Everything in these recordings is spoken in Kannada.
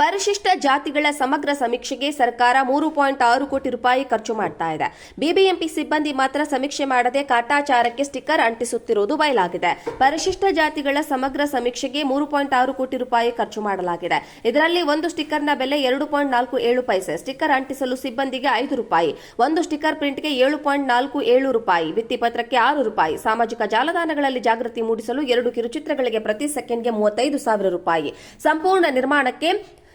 ಪರಿಶಿಷ್ಟ ಜಾತಿಗಳ ಸಮಗ್ರ ಸಮೀಕ್ಷೆಗೆ ಸರ್ಕಾರ ಮೂರು ಪಾಯಿಂಟ್ ಆರು ಕೋಟಿ ರೂಪಾಯಿ ಖರ್ಚು ಮಾಡ್ತಾ ಇದೆ. ಬಿಬಿಎಂಪಿ ಸಿಬ್ಬಂದಿ ಮಾತ್ರ ಸಮೀಕ್ಷೆ ಮಾಡದೆ ಕಾಟಾಚಾರಕ್ಕೆ ಸ್ಟಿಕ್ಕರ್ ಅಂಟಿಸುತ್ತಿರುವುದು ಬಯಲಾಗಿದೆ. ಪರಿಶಿಷ್ಟ ಜಾತಿಗಳ ಸಮಗ್ರ ಸಮೀಕ್ಷೆಗೆ ಮೂರು ಪಾಯಿಂಟ್ ಆರು ಕೋಟಿ ರೂಪಾಯಿ ಖರ್ಚು ಮಾಡಲಾಗಿದೆ. ಇದರಲ್ಲಿ ಒಂದು ಸ್ಟಿಕ್ಕರ್ನ ಬೆಲೆ ಎರಡು ಪಾಯಿಂಟ್ ನಾಲ್ಕು ಏಳು ಪೈಸೆ, ಸ್ಟಿಕ್ಕರ್ ಅಂಟಿಸಲು ಸಿಬ್ಬಂದಿಗೆ ಐದು ರೂಪಾಯಿ, ಒಂದು ಸ್ಟಿಕ್ಕರ್ ಪ್ರಿಂಟ್ಗೆ ಏಳು ಪಾಯಿಂಟ್ ನಾಲ್ಕು ಏಳು ರೂಪಾಯಿ ಭಿತ್ತಿಪತ್ರಕ್ಕೆ ಆರು ರೂಪಾಯಿ, ಸಾಮಾಜಿಕ ಜಾಲತಾಣಗಳಲ್ಲಿ ಜಾಗೃತಿ ಮೂಡಿಸಲು ಎರಡು ಕಿರುಚಿತ್ರಗಳಿಗೆ ಪ್ರತಿ ಸೆಕೆಂಡ್ಗೆ ಮೂವತ್ತೈದು ಸಾವಿರ ರೂಪಾಯಿ. ಸಂಪೂರ್ಣ ನಿರ್ಮಾಣಕ್ಕೆ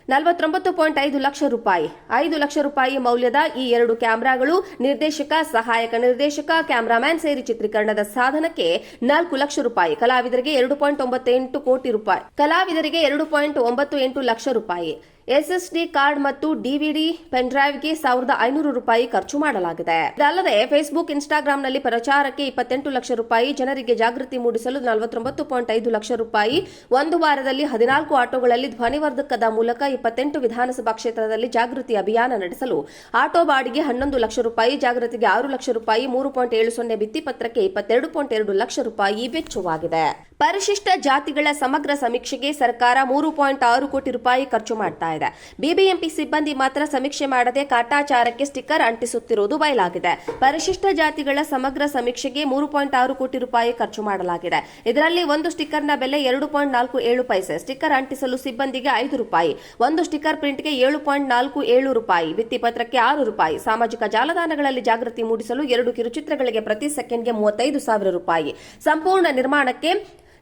ನಲವತ್ತೊಂಬತ್ತು ಪಾಯಿಂಟ್ ಐದು ಲಕ್ಷ ರೂಪಾಯಿ. ಐದು ಲಕ್ಷ ರೂಪಾಯಿ ಮೌಲ್ಯದ ಈ ಎರಡು ಕ್ಯಾಮೆರಾಗಳು ನಿರ್ದೇಶಕ, ಸಹಾಯಕ ನಿರ್ದೇಶಕ, ಕ್ಯಾಮರಾಮ್ಯಾನ್ ಸೇರಿ ಚಿತ್ರೀಕರಣದ ಸಾಧನಕ್ಕೆ ನಾಲ್ಕು ಲಕ್ಷ ರೂಪಾಯಿ, ಕಲಾವಿದರಿಗೆ ಎರಡು ಪಾಯಿಂಟ್ ಒಂಬತ್ತೆಂಟು ಕೋಟಿ ರೂಪಾಯಿ, ಕಲಾವಿದರಿಗೆ ಎರಡು ಪಾಯಿಂಟ್ ಒಂಬತ್ತು ಎಂಟು ಲಕ್ಷ ರೂಪಾಯಿ. ಎಸ್ಎಸ್ಡಿ ಕಾರ್ಡ್ ಮತ್ತು ಡಿವಿಡಿ ಪೆನ್ಡ್ರೈವ್ಗೆ ಸಾವಿರದ ಐನೂರು ರೂಪಾಯಿ ಖರ್ಚು ಮಾಡಲಾಗಿದೆ. ಇದಲ್ಲದೆ ಫೇಸ್ಬುಕ್, ಇನ್ಸ್ಟಾಗ್ರಾಂನಲ್ಲಿ ಪ್ರಚಾರಕ್ಕೆ ಇಪ್ಪತ್ತೆಂಟು ಲಕ್ಷ ರೂಪಾಯಿ, ಜನರಿಗೆ ಜಾಗೃತಿ ಮೂಡಿಸಲು ನಲವತ್ತೊಂಬತ್ತು ಪಾಯಿಂಟ್ ಐದು ಲಕ್ಷ ರೂಪಾಯಿ, ಒಂದು ವಾರದಲ್ಲಿ ಹದಿನಾಲ್ಕು ಆಟೋಗಳಲ್ಲಿ ಧ್ವನಿವರ್ಧಕದ ಮೂಲಕ ಇಪ್ಪತ್ತೆಂಟು ವಿಧಾನಸಭಾ ಕ್ಷೇತ್ರದಲ್ಲಿ ಜಾಗೃತಿ ಅಭಿಯಾನ ನಡೆಸಲು ಆಟೋ ಬಾಡಿಗೆ ಹನ್ನೊಂದು ಲಕ್ಷ ರೂಪಾಯಿ, ಜಾಗೃತಿಗೆ ಆರು ಲಕ್ಷ ರೂಪಾಯಿ, ಮೂರು ಪಾಯಿಂಟ್ ಏಳು ಸೊನ್ನೆ ಭಿತ್ತಿಪತ್ರಕ್ಕೆ ಇಪ್ಪತ್ತೆರಡು ಪಾಯಿಂಟ್ ಎರಡು ಲಕ್ಷ ರೂಪಾಯಿ ವೆಚ್ಚವಾಗಿದೆ. ಪರಿಶಿಷ್ಟ ಜಾತಿಗಳ ಸಮಗ್ರ ಸಮೀಕ್ಷೆಗೆ ಸರ್ಕಾರ ಮೂರು ಪಾಯಿಂಟ್ ಆರು ಕೋಟಿ ರೂಪಾಯಿ ಖರ್ಚು ಮಾಡ್ತಾ ಇದೆ. ಬಿಬಿಎಂಪಿ ಸಿಬ್ಬಂದಿ ಮಾತ್ರ ಸಮೀಕ್ಷೆ ಮಾಡದೆ ಕಾಟಾಚಾರಕ್ಕೆ ಸ್ಟಿಕ್ಕರ್ ಅಂಟಿಸುತ್ತಿರುವುದು ಬಯಲಾಗಿದೆ. ಪರಿಶಿಷ್ಟ ಜಾತಿಗಳ ಸಮಗ್ರ ಸಮೀಕ್ಷೆಗೆ ಮೂರು ಪಾಯಿಂಟ್ ಆರು ಕೋಟಿ ರೂಪಾಯಿ ಖರ್ಚು ಮಾಡಲಾಗಿದೆ. ಇದರಲ್ಲಿ ಒಂದು ಸ್ಟಿಕ್ಕರ್ನ ಬೆಲೆ ಎರಡು ಪಾಯಿಂಟ್ ನಾಲ್ಕು ಏಳು ಪೈಸೆ, ಸ್ಟಿಕ್ಕರ್ ಅಂಟಿಸಲು ಸಿಬ್ಬಂದಿಗೆ ಐದು ರೂಪಾಯಿ, ಒಂದು ಸ್ಟಿಕ್ಕರ್ ಪ್ರಿಂಟ್ಗೆ ಏಳು ಪಾಯಿಂಟ್ ನಾಲ್ಕು ಏಳು ರೂಪಾಯಿ ಭಿತ್ತಿಪತ್ರಕ್ಕೆ ಆರು ರೂಪಾಯಿ, ಸಾಮಾಜಿಕ ಜಾಲತಾಣಗಳಲ್ಲಿ ಜಾಗೃತಿ ಮೂಡಿಸಲು ಎರಡು ಕಿರುಚಿತ್ರಗಳಿಗೆ ಪ್ರತಿ ಸೆಕೆಂಡ್ಗೆ ಮೂವತ್ತೈದು ಸಾವಿರ ರೂಪಾಯಿ. ಸಂಪೂರ್ಣ ನಿರ್ಮಾಣಕ್ಕೆ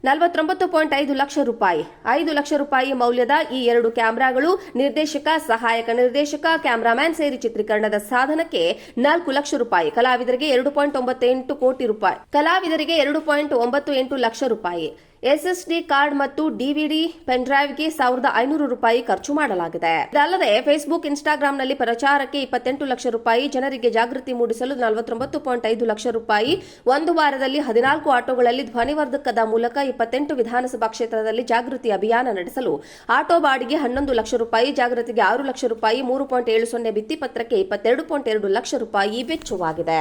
ನಲವತ್ತೊಂಬತ್ತು ಪಾಯಿಂಟ್ ಐದು ಲಕ್ಷ ರೂಪಾಯಿ. ಐದು ಲಕ್ಷ ರೂಪಾಯಿ ಮೌಲ್ಯದ ಈ ಎರಡು ಕ್ಯಾಮೆರಾಗಳು ನಿರ್ದೇಶಕ, ಸಹಾಯಕ ನಿರ್ದೇಶಕ, ಕ್ಯಾಮರಾಮ್ಯಾನ್ ಸೇರಿ ಚಿತ್ರೀಕರಣದ ಸಾಧನಕ್ಕೆ ನಾಲ್ಕು ಲಕ್ಷ ರೂಪಾಯಿ, ಕಲಾವಿದರಿಗೆ ಎರಡು ಪಾಯಿಂಟ್ ಒಂಬತ್ತೆಂಟು ಕೋಟಿ ರೂಪಾಯಿ, ಕಲಾವಿದರಿಗೆ ಎರಡು ಪಾಯಿಂಟ್ ಒಂಬತ್ತು ಎಂಟು ಲಕ್ಷ ರೂಪಾಯಿ. ಎಸ್ಎಸ್ಡಿ ಕಾರ್ಡ್ ಮತ್ತು ಡಿವಿಡಿ ಪೆನ್ಡ್ರೈವ್ಗೆ ಸಾವಿರದ ಐನೂರು ರೂಪಾಯಿ ಖರ್ಚು ಮಾಡಲಾಗಿದೆ. ಇದಲ್ಲದೆ ಫೇಸ್ಬುಕ್ ಇನ್ಸ್ಟಾಗ್ರಾಂನಲ್ಲಿ ಪ್ರಚಾರಕ್ಕೆ ಇಪ್ಪತ್ತೆಂಟು ಲಕ್ಷ ರೂಪಾಯಿ, ಜನರಿಗೆ ಜಾಗೃತಿ ಮೂಡಿಸಲು ನಲವತ್ತೊಂಬತ್ತು ಪಾಯಿಂಟ್ ಐದು ಲಕ್ಷ ರೂಪಾಯಿ, ಒಂದು ವಾರದಲ್ಲಿ ಹದಿನಾಲ್ಕು ಆಟೋಗಳಲ್ಲಿ ಧ್ವನಿವರ್ಧಕದ ಮೂಲಕ ಇಪ್ಪತ್ತೆಂಟು ವಿಧಾನಸಭಾ ಕ್ಷೇತ್ರದಲ್ಲಿ ಜಾಗೃತಿ ಅಭಿಯಾನ ನಡೆಸಲು ಆಟೋ ಬಾಡಿಗೆ ಹನ್ನೊಂದು ಲಕ್ಷ ರೂಪಾಯಿ, ಜಾಗೃತಿಗೆ ಆರು ಲಕ್ಷ ರೂಪಾಯಿ, ಮೂರು ಪಾಯಿಂಟ್ ಏಳು ಸೊನ್ನೆ ಭಿತ್ತಿಪತ್ರಕ್ಕೆ ಇಪ್ಪತ್ತೆರಡು ಪಾಯಿಂಟ್ ಎರಡು ಲಕ್ಷ ರೂಪಾಯಿ ವೆಚ್ಚವಾಗಿದೆ.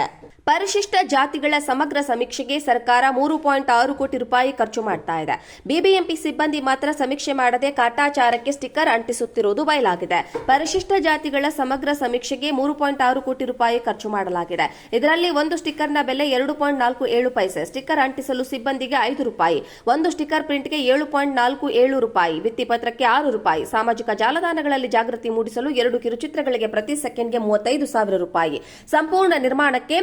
ಪರಿಶಿಷ್ಟ ಜಾತಿಗಳ ಸಮಗ್ರ ಸಮೀಕ್ಷೆಗೆ ಸರ್ಕಾರ ಮೂರು ಪಾಯಿಂಟ್ ಆರು ಕೋಟಿ ರೂಪಾಯಿ ಖರ್ಚು ಮಾಡ್ತಾ ಇದೆ. ಬಿಬಿಎಂಪಿ ಸಿಬ್ಬಂದಿ ಮಾತ್ರ ಸಮೀಕ್ಷೆ ಮಾಡದೆ ಕಾಟಾಚಾರಕ್ಕೆ ಸ್ಟಿಕ್ಕರ್ ಅಂಟಿಸುತ್ತಿರುವುದು ಬಯಲಾಗಿದೆ. ಪರಿಶಿಷ್ಟ ಜಾತಿಗಳ ಸಮಗ್ರ ಸಮೀಕ್ಷೆಗೆ ಮೂರು ಪಾಯಿಂಟ್ ಆರು ಕೋಟಿ ರೂಪಾಯಿ ಖರ್ಚು ಮಾಡಲಾಗಿದೆ. ಇದರಲ್ಲಿ ಒಂದು ಸ್ಟಿಕ್ಕರ್ನ ಬೆಲೆ ಎರಡು ಪಾಯಿಂಟ್ ನಾಲ್ಕು ಏಳು ಪೈಸೆ, ಸ್ಟಿಕ್ಕರ್ ಅಂಟಿಸಲು ಸಿಬ್ಬಂದಿಗೆ ಐದು ರೂಪಾಯಿ, ಒಂದು ಸ್ಟಿಕ್ಕರ್ ಪ್ರಿಂಟ್ಗೆ ಏಳು ಪಾಯಿಂಟ್ ನಾಲ್ಕು ಏಳು ರೂಪಾಯಿ, ಭಿತ್ತಿಪತ್ರಕ್ಕೆ ಆರು ರೂಪಾಯಿ, ಸಾಮಾಜಿಕ ಜಾಲತಾಣಗಳಲ್ಲಿ ಜಾಗೃತಿ ಮೂಡಿಸಲು ಎರಡು ಕಿರುಚಿತ್ರಗಳಿಗೆ ಪ್ರತಿ ಸೆಕೆಂಡ್ಗೆ ಮೂವತ್ತೈದು ಸಾವಿರ ರೂಪಾಯಿ. ಸಂಪೂರ್ಣ ನಿರ್ಮಾಣಕ್ಕೆ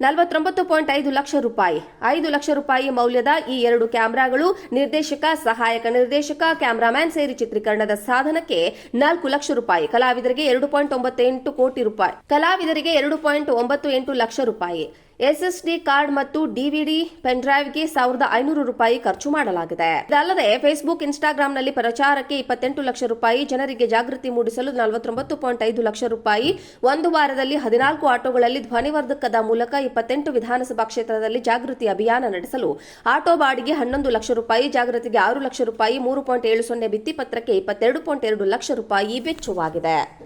ನಲವತ್ತೊಂಬತ್ತು ಪಾಯಿಂಟ್ ಐದು ಲಕ್ಷ ರೂಪಾಯಿ. ಐದು ಲಕ್ಷ ರೂಪಾಯಿ ಮೌಲ್ಯದ ಈ ಎರಡು ಕ್ಯಾಮೆರಾಗಳು ನಿರ್ದೇಶಕ, ಸಹಾಯಕ ನಿರ್ದೇಶಕ, ಕ್ಯಾಮರಾಮ್ಯಾನ್ ಸೇರಿ ಚಿತ್ರೀಕರಣದ ಸಾಧನಕ್ಕೆ ನಾಲ್ಕು ಲಕ್ಷ ರೂಪಾಯಿ, ಕಲಾವಿದರಿಗೆ ಎರಡು ಪಾಯಿಂಟ್ ಒಂಬತ್ತೆಂಟು ಕೋಟಿ ರೂಪಾಯಿ, ಕಲಾವಿದರಿಗೆ ಎರಡು ಪಾಯಿಂಟ್ ಒಂಬತ್ತು ಎಂಟು ಲಕ್ಷ ರೂಪಾಯಿ. ಎಸ್ಎಸ್ಡಿ ಕಾರ್ಡ್ ಮತ್ತು ಡಿವಿಡಿ ಪೆನ್ಡ್ರೈವ್ಗೆ ಸಾವಿರದ ಐನೂರು ರೂಪಾಯಿ ಖರ್ಚು ಮಾಡಲಾಗಿದೆ. ಇದಲ್ಲದೆ ಫೇಸ್ಬುಕ್ ಇನ್ಸ್ಟಾಗ್ರಾಂನಲ್ಲಿ ಪ್ರಚಾರಕ್ಕೆ ಇಪ್ಪತ್ತೆಂಟು ಲಕ್ಷ ರೂಪಾಯಿ, ಜನರಿಗೆ ಜಾಗೃತಿ ಮೂಡಿಸಲು ನಲವತ್ತೊಂಬತ್ತು ಪಾಯಿಂಟ್ ಐದು ಲಕ್ಷ ರೂಪಾಯಿ, ಒಂದು ವಾರದಲ್ಲಿ ಹದಿನಾಲ್ಕು ಆಟೋಗಳಲ್ಲಿ ಧ್ವನಿವರ್ಧಕದ ಮೂಲಕ ಇಪ್ಪತ್ತೆಂಟು ವಿಧಾನಸಭಾ ಕ್ಷೇತ್ರದಲ್ಲಿ ಜಾಗೃತಿ ಅಭಿಯಾನ ನಡೆಸಲು ಆಟೋ ಬಾಡಿಗೆ ಹನ್ನೊಂದು ಲಕ್ಷ ರೂಪಾಯಿ, ಜಾಗೃತಿಗೆ ಆರು ಲಕ್ಷ ರೂಪಾಯಿ, ಮೂರು ಪಾಯಿಂಟ್ ಏಳು ಸೊನ್ನೆ ಭಿತ್ತಿಪತ್ರಕ್ಕೆ ಇಪ್ಪತ್ತೆರಡು ಪಾಯಿಂಟ್ ಎರಡು ಲಕ್ಷ ರೂಪಾಯಿ ವೆಚ್ಚವಾಗಿದೆ.